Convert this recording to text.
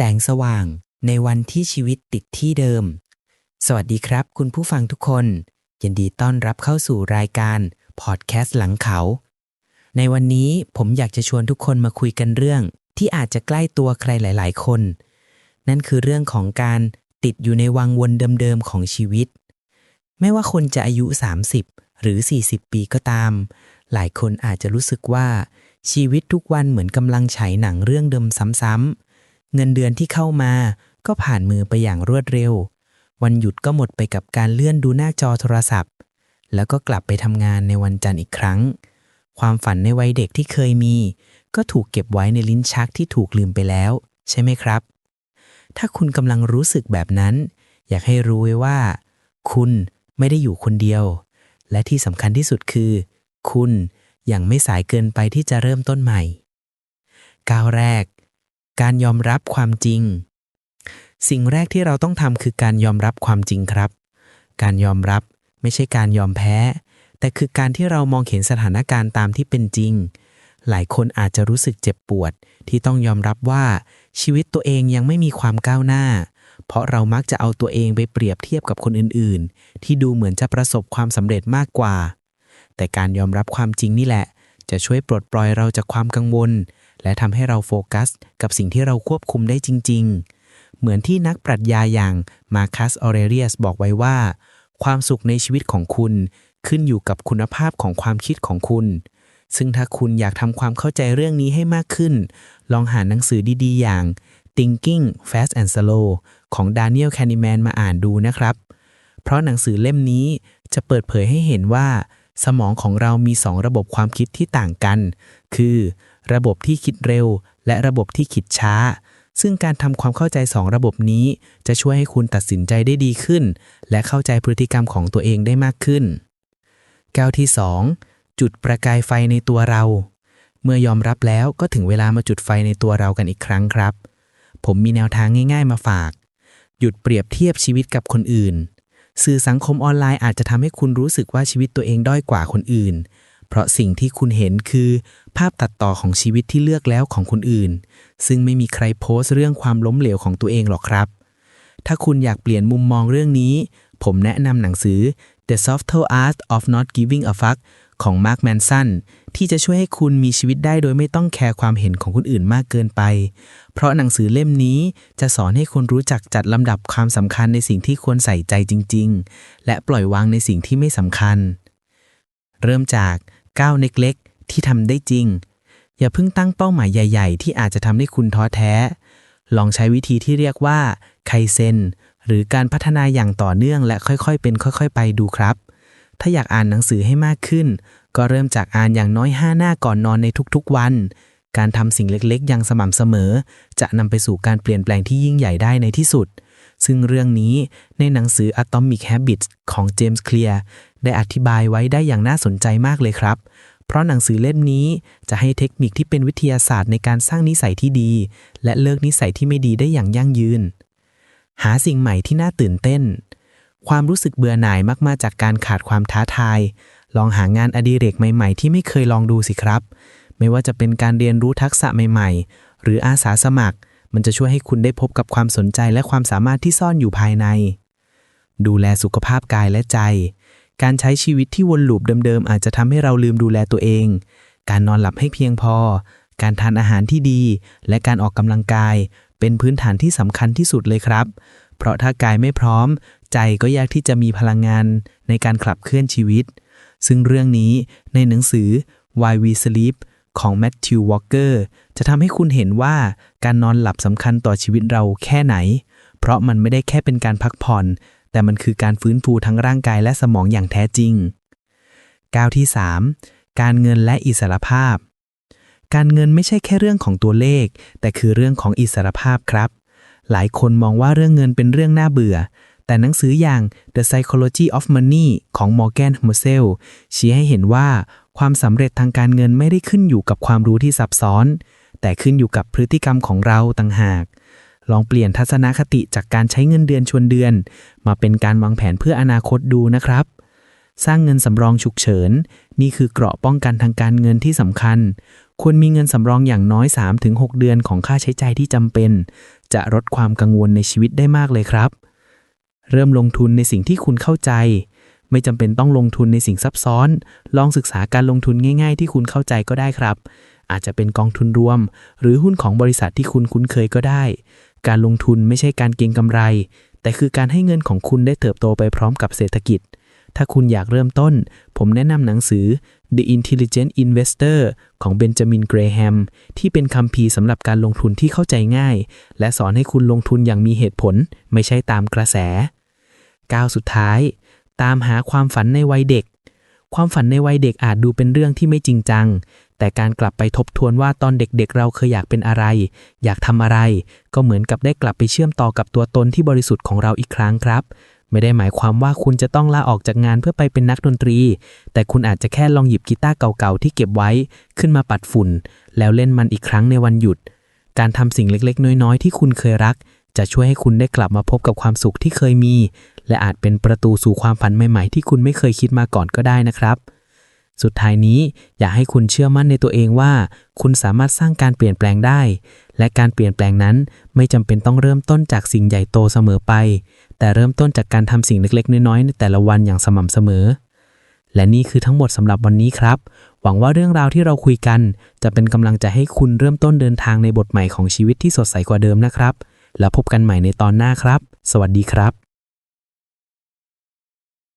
แสงสว่างในวันที่ชีวิตติดที่เดิม สวัสดีครับ คุณผู้ฟังทุกคน ยินดีต้อนรับเข้าสู่รายการพอดแคสต์หลังเขา ในวันนี้ผมอยากจะชวนทุกคนมาคุยกันเรื่อง ที่อาจจะใกล้ตัวใครหลาย ๆ คน นั่นคือเรื่องของการติดอยู่ในวังวนเดิมๆของชีวิต ไม่ว่าคนจะอายุ 30 หรือ 40 ปีก็ตาม หลายคนอาจจะรู้สึกว่าชีวิตทุกวันเหมือนกำลังฉายหนังเรื่องเดิมซ้ำๆ เงินเดือนที่เข้ามาก็ผ่านมือไปอย่างรวดเร็ว วันหยุดก็หมดไปกับการเลื่อนดูหน้าจอโทรศัพท์ แล้วก็กลับไปทำงานในวันจันทร์อีกครั้ง ความฝันในวัยเด็กที่เคยมี ก็ถูกเก็บไว้ในลิ้นชักที่ถูกลืมไปแล้ว ใช่ไหมครับ ถ้าคุณกำลังรู้สึกแบบนั้น อยากให้รู้ไว้ว่า คุณไม่ได้อยู่คนเดียว และที่สำคัญที่สุดคือ คุณยังไม่สายเกินไปที่จะเริ่มต้นใหม่ ก้าวแรก การยอมรับความจริง สิ่งแรกที่เราต้องทำคือการยอมรับความจริงครับ การยอมรับไม่ใช่การยอมแพ้ แต่คือการที่เรามองเห็นสถานการณ์ตามที่เป็นจริง หลายคนอาจจะรู้สึกเจ็บปวด ที่ต้องยอมรับว่าชีวิตตัวเองยังไม่มีความก้าวหน้า เพราะเรามักจะเอาตัวเองไปเปรียบเทียบกับคนอื่น ๆ ที่ดูเหมือนจะประสบความสำเร็จมากกว่า แต่การยอมรับความจริงนี่แหละ จะช่วยปลดปล่อยเราจากความกังวล และทำให้เราโฟกัส กับสิ่งที่เราควบคุมได้จริง ๆ เหมือนที่นักปรัชญาอย่างมาคัสออเรเรียสบอกไว้ว่า ความสุขในชีวิตของคุณขึ้นอยู่กับคุณภาพของความคิดของคุณ ซึ่งถ้าคุณอยากทำความเข้าใจเรื่องนี้ให้มากขึ้น ลองหาหนังสือดีๆ อย่าง Thinking Fast and Slow ของ Daniel Kahneman มาอ่านดูนะครับ เพราะหนังสือเล่มนี้จะเปิดเผยให้เห็นว่า สมองของเรามีสองระบบความคิดที่ต่างกัน คือ ระบบที่คิดเร็ว และระบบที่คิดช้า ซึ่งการทำความเข้าใจสองระบบนี้ จะช่วยให้คุณตัดสินใจได้ดีขึ้น และเข้าใจพฤติกรรมของตัวเองได้มากขึ้นก้าวที่ 2 จุดประกายไฟในตัวเรา เมื่อยอมรับแล้วก็ถึงเวลามาจุดไฟในตัวเรากันอีกครั้งครับ ผมมีแนวทางง่าย ๆ มาฝาก หยุดเปรียบเทียบชีวิตกับคนอื่น สื่อสังคมออนไลน์อาจจะทำให้คุณรู้สึกว่าชีวิตตัวเองด้อยกว่าคนอื่น เพราะสิ่งที่คุณเห็นคือภาพตัดต่อของชีวิตที่เลือกแล้วของคนอื่น ซึ่งไม่มีใครโพสต์เรื่องความล้มเหลวของตัวเองหรอกครับ ถ้าคุณอยากเปลี่ยนมุมมองเรื่องนี้ ผมแนะนำหนังสือ The Subtle Art of Not Giving a Fuck ของ Mark Manson ที่จะช่วยให้คุณมีชีวิตได้โดยไม่ต้องแคร์ความเห็นของคนอื่นมากเกินไป เพราะหนังสือเล่มนี้จะสอนให้คุณรู้จักจัดลำดับความสำคัญในสิ่งที่ควรใส่ใจจริง ๆ และปล่อยวางในสิ่งที่ไม่สำคัญ เริ่มจาก ก้าวเล็กๆ ที่ทำได้จริง อย่าเพิ่งตั้งเป้าหมายใหญ่ ๆ ที่อาจจะทำให้คุณท้อแท้ ลองใช้วิธีที่เรียกว่าไคเซนหรือการพัฒนาอย่างต่อเนื่องและค่อยๆ เป็นค่อยๆ ไปดูครับ ถ้าอยากอ่านหนังสือให้มากขึ้น ก็เริ่มจากอ่านอย่างน้อย 5 หน้าก่อนนอนในทุกๆ วัน การทำสิ่งเล็กๆ อย่างสม่ำเสมอ จะนำไปสู่การเปลี่ยนแปลงที่ยิ่งใหญ่ได้ในที่สุด ซึ่งเรื่องนี้ในหนังสือ Atomic Habits ของเจมส์เคลียร์ได้อธิบายไว้ได้อย่างน่าสนใจมากเลยครับ เพราะหนังสือเล่มนี้จะให้เทคนิคที่เป็นวิทยาศาสตร์ในการสร้างนิสัยที่ดี และเลิกนิสัยที่ไม่ดีได้อย่างยั่งยืน หาสิ่งใหม่ที่น่าตื่นเต้น ความรู้สึกเบื่อหน่ายมักมาจากการขาดความท้าทาย ลองหางานอดิเรกใหม่ๆ ที่ไม่เคยลองดูสิครับ ไม่ว่าจะเป็นการเรียนรู้ทักษะใหม่ ๆ หรืออาสาสมัคร มันจะช่วยให้คุณได้พบกับความสนใจและความสามารถที่ซ่อนอยู่ภายใน ดูแลสุขภาพกายและใจ การใช้ชีวิตที่วนลูปเดิมๆ อาจจะทำให้เราลืมดูแลตัวเอง การนอนหลับให้เพียงพอ การทานอาหารที่ดี และการออกกำลังกาย เป็นพื้นฐานที่สำคัญที่สุดเลยครับ เพราะถ้ากายไม่พร้อม ใจก็ยากที่จะมีพลังงานในการขับเคลื่อนชีวิต ซึ่งเรื่องนี้ในหนังสือ Why We Sleep ของ Matthew Walker จะทำให้คุณเห็นว่าการนอนหลับสำคัญต่อชีวิตเราแค่ไหน เพราะมันไม่ได้แค่เป็นการพักผ่อน แต่มันคือการฟื้นฟูทั้งร่างกายและสมองอย่างแท้จริงก้าวที่ 3 การเงินและอิสรภาพ การเงินไม่ใช่แค่เรื่องของตัวเลข แต่คือเรื่องของอิสรภาพครับ หลายคนมองว่าเรื่องเงินเป็นเรื่องน่าเบื่อ แต่หนังสืออย่าง The Psychology of Money ของ Morgan Housel ชี้ให้เห็นว่า ความสำเร็จทางการเงินไม่ได้ขึ้นอยู่กับความรู้ที่ซับซ้อน แต่ขึ้นอยู่กับพฤติกรรมของเราต่างหาก ลองเปลี่ยนทัศนคติจากการใช้เงินเดือนชวนเดือน มาเป็นการวางแผนเพื่ออนาคตดูนะครับ สร้างเงินสำรองฉุกเฉิน นี่คือเกราะป้องกันทางการเงินที่สำคัญ ควรมีเงินสำรองอย่างน้อย 3-6 เดือนของค่าใช้จ่ายที่จำเป็น จะลดความกังวลในชีวิตได้มากเลยครับ เริ่มลงทุนในสิ่งที่คุณเข้าใจ ไม่จำเป็นต้องลงทุนในสิ่งซับซ้อน ลองศึกษาการลงทุนง่าย ๆ ที่คุณเข้าใจก็ได้ครับ อาจจะเป็นกองทุนรวม หรือหุ้นของบริษัทที่คุณคุ้นเคยก็ได้ การลงทุนไม่ใช่การเก็งกำไร แต่คือการให้เงินของคุณได้เติบโตไปพร้อมกับเศรษฐกิจ ถ้าคุณอยากเริ่มต้น ผมแนะนำหนังสือ The Intelligent Investor ของเบนจามินเกรแฮมที่เป็นคัมภีร์สำหรับการลงทุนที่เข้าใจง่าย และสอนให้คุณลงทุนอย่างมีเหตุผล ไม่ใช่ตามกระแสก้าวสุดท้าย ตามหาความฝันในวัยเด็ก ความฝันในวัยเด็กอาจดูเป็นเรื่องที่ไม่จริงจัง แต่การกลับไปทบทวนว่าตอนเด็กๆ เราเคยอยากเป็นอะไร อยากทำอะไร ก็เหมือนกับได้กลับไปเชื่อมต่อกับตัวตนที่บริสุทธิ์ของเราอีกครั้งครับ ไม่ได้หมายความว่าคุณจะต้องลาออกจากงานเพื่อไปเป็นนักดนตรี แต่คุณอาจจะแค่ลองหยิบกีตาร์เก่าๆที่เก็บไว้ขึ้นมาปัดฝุ่น แล้วเล่นมันอีกครั้งในวันหยุด การทำสิ่งเล็กๆ น้อยๆ ที่คุณเคยรัก จะช่วยให้คุณได้กลับมาพบกับความสุขที่เคยมี และอาจเป็นประตูสู่ความฝันใหม่ๆ ที่คุณไม่เคยคิดมาก่อนก็ได้นะครับ สุดท้ายนี้อยากให้คุณเชื่อมั่นในตัวเองว่า คุณสามารถสร้างการเปลี่ยนแปลงได้ และการเปลี่ยนแปลงนั้นไม่จำเป็นต้องเริ่มต้นจากสิ่งใหญ่โตเสมอไป แต่เริ่มต้นจากการทำสิ่งเล็กๆ น้อยๆในแต่ละวันอย่างสม่ำเสมอและนี่คือทั้งหมดสำหรับวันนี้ครับ หวังว่าเรื่องราวที่เราคุยกัน จะเป็นกำลังใจให้คุณเริ่มต้นเดินทางในบทใหม่ของชีวิตที่สดใสกว่าเดิมนะครับ แล้วพบกันใหม่ในตอนหน้าครับ สวัสดีครับ